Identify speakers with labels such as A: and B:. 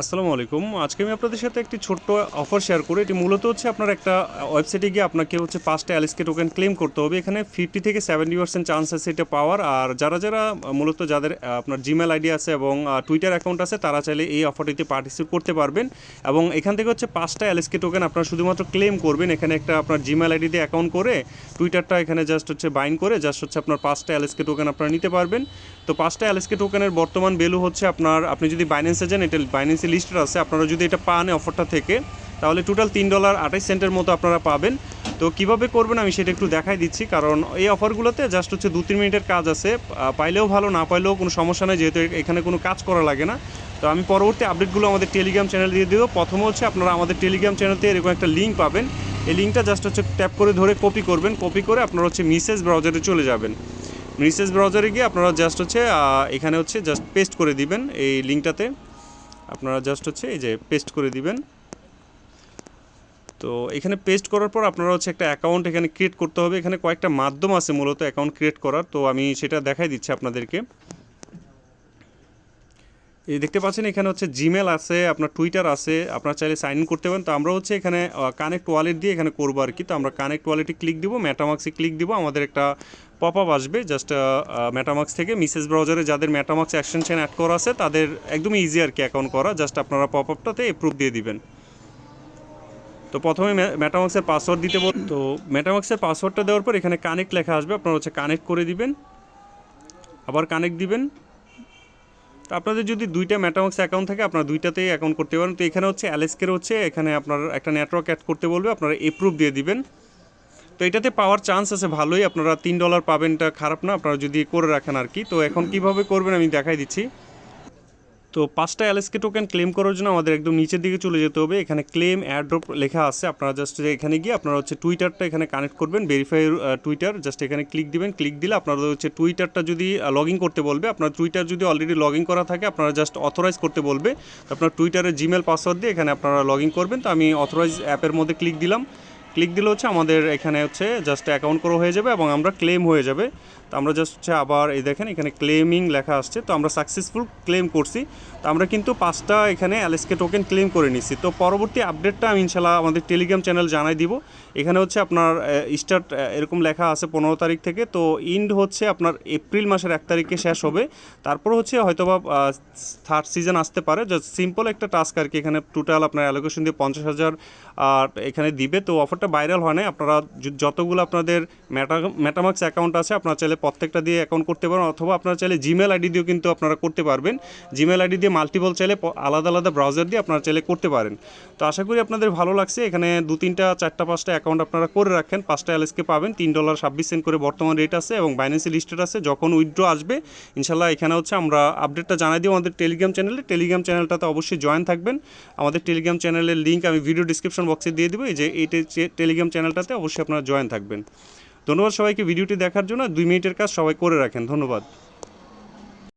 A: আসসালামু আলাইকুম। আজকে আমি আপনাদের সাথে একটি ছোট্ট অফার শেয়ার করি। এটি মূলত হচ্ছে আপনার একটা ওয়েবসাইটে গিয়ে আপনাকে হচ্ছে পাঁচটা এলএসকে টোকেন ক্লেম করতে হবে। এখানে ফিফটি থেকে সেভেন্টি পার্সেন্ট চান্স আছে এটা পাওয়ার। আর যারা যারা মূলত যাদের আপনার জিমেল আইডি আছে এবং টুইটার অ্যাকাউন্ট আছে, তারা চাইলে এই অফারটিতে পার্টিসিপেট করতে পারবেন। এবং এখান থেকে হচ্ছে পাঁচটা এলএসকে টোকেন আপনারা শুধুমাত্র ক্লেম করবেন। এখানে একটা আপনার জিমেল আইডি দিয়ে অ্যাকাউন্ট করে টুইটারটা এখানে জাস্ট হচ্ছে বাইন করে জাস্ট হচ্ছে আপনার পাঁচটা এলএসকে টোকেন আপনারা নিতে পারবেন। তো পাঁচটা এলএসকে টোকেনের বর্তমান ভ্যালু হচ্ছে আপনার, আপনি যদি বাইন্যান্সে যান, এটা বাইন্যান্সে লিস্টেড আছে। আপনারা যদি এটা পান অফারটা থেকে, তাহলে টোটাল তিন ডলার আঠাইশ সেন্টের মতো আপনারা পাবেন। তো কীভাবে করবেন আমি সেটা একটু দেখাই দিচ্ছি, কারণ এই অফারগুলোতে জাস্ট হচ্ছে দু তিন মিনিটের কাজ আছে। পাইলেও ভালো, না পাইলেও কোনো সমস্যা নেই, যেহেতু এখানে কোনো কাজ করা লাগে না। তো আমি পরবর্তী আপডেটগুলো আমাদের টেলিগ্রাম চ্যানেল দিয়ে দেবো। প্রথমে হচ্ছে আপনারা আমাদের টেলিগ্রাম চ্যানেলতে এরকম একটা লিঙ্ক পাবেন। এই লিঙ্কটা জাস্ট হচ্ছে ট্যাপ করে ধরে কপি করবেন। কপি করে আপনারা হচ্ছে মিসেস ব্রাউজারে চলে যাবেন। মিসেস ব্রাউজারে গিয়ে আপনারা জাস্ট হচ্ছে এখানে হচ্ছে জাস্ট পেস্ট করে দিবেন এই লিঙ্কটাতে আপনারা জাস্ট হচ্ছে এই যে পেস্ট করে দিবেন। তো এখানে পেস্ট করার পর আপনারা হচ্ছে একটা অ্যাকাউন্ট এখানে ক্রিয়েট করতে হবে। এখানে কয়েকটা মাধ্যম আছে মূলত অ্যাকাউন্ট ক্রিয়েট করার। তো আমি সেটা দেখাই দিচ্ছি আপনাদেরকে। এই দেখতে পাচ্ছেন, এখানে হচ্ছে জিমেল আছে, আপনার টুইটার আছে, আপনার চাইলে সাইন ইন করতে পারেন। তো আমরা হচ্ছে এখানে কানেক্ট ওয়ালেট দিয়ে এখানে করব আর কি। তো আমরা কানেক্ট ওয়ালেটে ক্লিক দিব ম্যাটামাক্সে ক্লিক দিব, আমাদের একটা পপ আপ আসবে জাস্ট ম্যাটামাক্স থেকে মিসেস ব্রাউজারে যাদের ম্যাটামাক্স অ্যাকশন অ্যাড করা আছে, তাদের একদমই ইজি আর কি অ্যাকাউন্ট করা। জাস্ট আপনারা পপ আপটাতে এপ্রুভ দিয়ে দিবেন। তো প্রথমে ম্যাটামাক্সের পাসওয়ার্ড দিতে বল তো ম্যাটামাক্সের পাসওয়ার্ডটা দেওয়ার পর এখানে কানেক্ট লেখা আসবে, আপনারা হচ্ছে কানেক্ট করে দিবেন। আবার কানেক্ট দিবেন। তো আপনাদের যদি দুইটা ম্যাটামক্স অ্যাকাউন্ট থাকে, আপনারা দুইটাতেই অ্যাকাউন্ট করতে পারেন। তো এখানে হচ্ছে অ্যালেসকের হচ্ছে, এখানে আপনার একটা নেটওয়ার্ক অ্যাড করতে বলবে, আপনারা এপ্রুভ দিয়ে দিবেন। তো এটাতে পাওয়ার চান্স আছে ভালোই, আপনারা তিন ডলার পাবেন এটা খারাপ না, আপনারা যদি করে রাখেন আর কি তো এখন কীভাবে করবেন আমি দেখাই দিচ্ছি। তো পাঁচটা এলএসকে টোকেন ক্লেম করার জন্য আমাদের একদম নিচের দিকে চলে যেতে হবে। এখানে ক্লেম অ্যাড্রপ লেখা আছে, আপনারা জাস্ট এখানে গিয়ে আপনারা হচ্ছে টুইটারটা এখানে কানেক্ট করবেন ভেরিফাই টুইটার জাস্ট এখানে ক্লিক দিবেন ক্লিক দিলে আপনারা হচ্ছে টুইটারটা যদি লগ ইন করতে বলবে, আপনার টুইটার যদি অলরেডি লগ ইন করা থাকে, আপনারা জাস্ট অথরাইজ করতে বলবে। আপনার টুইটারের জিমেল পাসওয়ার্ড দিয়ে এখানে আপনারা লগ ইন করবেন। তো আমি অথরাইজ অ্যাপের মধ্যে ক্লিক দিলাম। ক্লিক দিলে হচ্ছে আমাদের এখানে হচ্ছে জাস্ট অ্যাকাউন্ট করা হয়ে যাবে এবং আমরা ক্লেম হয়ে যাবে। তো আমরা জাস্ট হচ্ছে আবার এই দেখেন এখানে ক্লেমিং লেখা আসছে। তো আমরা সাকসেসফুল ক্লেম করছি। তো আমরা কিন্তু পাঁচটা এখানে এলএসকে টোকেন ক্লেম করে নিচ্ছি তো পরবর্তী আপডেটটা আমি ইনশাল্লাহ আমাদের টেলিগ্রাম চ্যানেল জানাই দিব। এখানে হচ্ছে আপনার স্টার্ট এরকম লেখা আছে পনেরো তারিখ থেকে। তো ইন্ড হচ্ছে আপনার এপ্রিল মাসের এক তারিখে শেষ হবে। তারপর হচ্ছে হয়তোবা থার্ড সিজন আসতে পারে। জাস্ট সিম্পল একটা টাস্ক আর কি এখানে টোটাল আপনার অ্যালোকেশন দিয়ে পঞ্চাশ হাজার এখানে দিবে। তো অফারটা ভাইরাল হয় না আপনারা যতগুলো আপনাদের ম্যাটা ম্যাটামাক্স অ্যাকাউন্ট আছে, আপনারা চাইলে প্রত্যেকটা দিয়ে অ্যাকাউন্ট করতে পারেন, অথবা আপনারা চাইলে জিমেল আইডি দিয়েও কিন্তু আপনারা করতে পারবেন। জিমেল আইডি দিয়ে মাল্টিপল চাইলে আলাদা আলাদা ব্রাউজার দিয়ে আপনারা চাইলে করতে পারেন। তো আশা করি আপনাদের ভালো লাগছে। এখানে দু তিনটা চারটা, পাঁচটা অ্যাকাউন্ট আপনারা করে রাখেন। পাঁচটা এলএসকে পাবেন, তিন ডলার ছাব্বিশ সেন্ট করে বর্তমান রেট আছে এবং বাইন্যান্সি লিস্টেড আছে। যখন উইথড্র আসবে, ইনশাল্লাহ এখানে হচ্ছে আমরা আপডেটটা জানাই দিই আমাদের টেলিগ্রাম চ্যানেলে টেলিগ্রাম চ্যানেলটাতে অবশ্যই জয়েন থাকবেন। আমাদের টেলিগ্রাম চ্যানেলের লিঙ্ক আমি ভিডিও ডিসক্রিপশন বক্সে দিয়ে দেবো। এই যে এই টে- টেলিগ্রাম চ্যানেলটাতে অবশ্যই আপনারা জয়েন থাকবেন। ধন্যবাদ সবাইকে ভিডিওটি দেখার জন্য। দুই মিনিটের কাজ সবাই করে রাখেন। ধন্যবাদ।